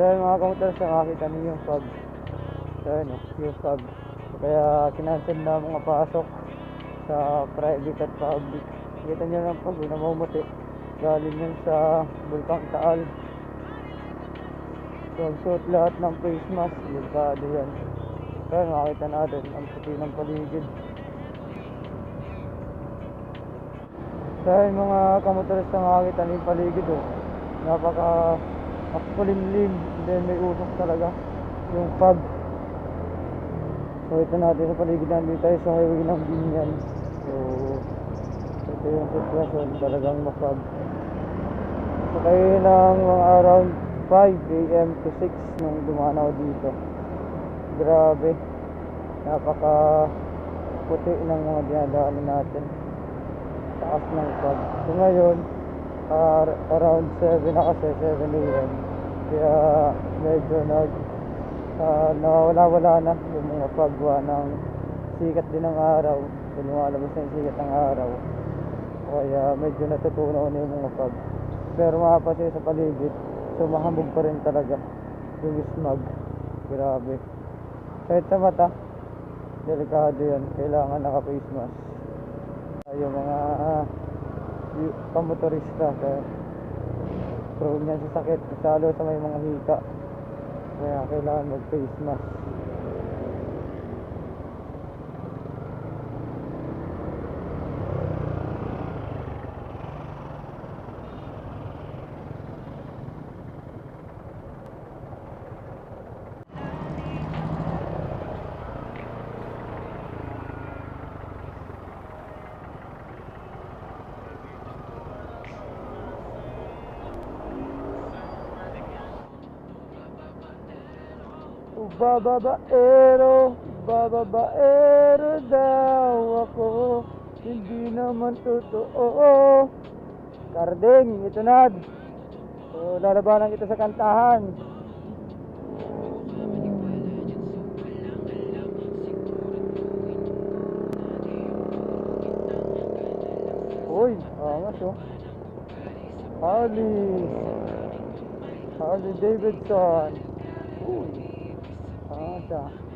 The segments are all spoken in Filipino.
So yun mga kamotor, sa makakita niyo yung fog. So yun, yung fog. Kaya kinansel na mga pasok sa private at public. Kita niyo lang pag namumuti. Galing yun sa Bulkang Taal. So suot lahat ng face mask, delikado yan. Kaya makakita natin ang puti ng paligid. So yun mga kamotorista makakita yung paligid oh. Napaka makulimlim. Then may usok talaga. Yung fog. So ito natin sa paligid natin tayo sa highway ng Binyan. So ito yung sitwasyon talagang mafog. So kayo ng mga around 5 a.m. to 6 nung dumanaw dito. Grabe. Napaka puti ng mga dinadaanan natin. Taas ng fog. So ngayon, ah, around 7 na kasi 7 a.m. Kaya medyo nag uh, nawawala-wala na yung mga pagwa ng sikat din ng araw. So na yung sikat ng araw. Kaya medyo natutunaw na yung mga fog. Pero mapapansin sa paligid, sumahamog pa rin talaga yung smog. Grabe. Kahit sa mata, delikado yan. Kailangan naka-face mask. Ay, yung mga y- pamotorista, kaya prone yan sa sakit, lalo sa may mga hika. Kaya kailangan mag-face mask. Bababaero, bababaero daw ako. Hindi naman totoo. Karding, ito na. So, lalabanan kita sa kantahan. Uy, angas oh. Harley Harley Davidson. Uy Nó.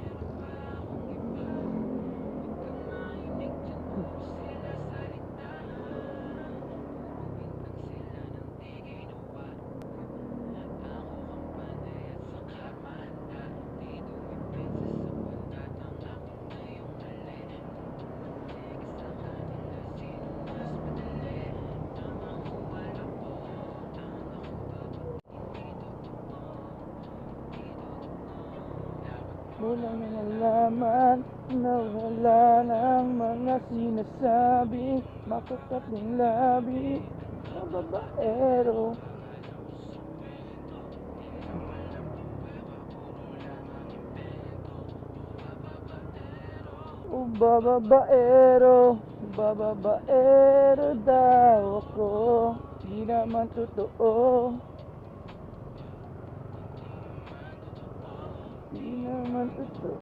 Mula na nalaman na wala ng mga sinasabi Makakat ng labi na babaero. O bababaero, bababaero daw ako. Di naman totoo Di naman totoo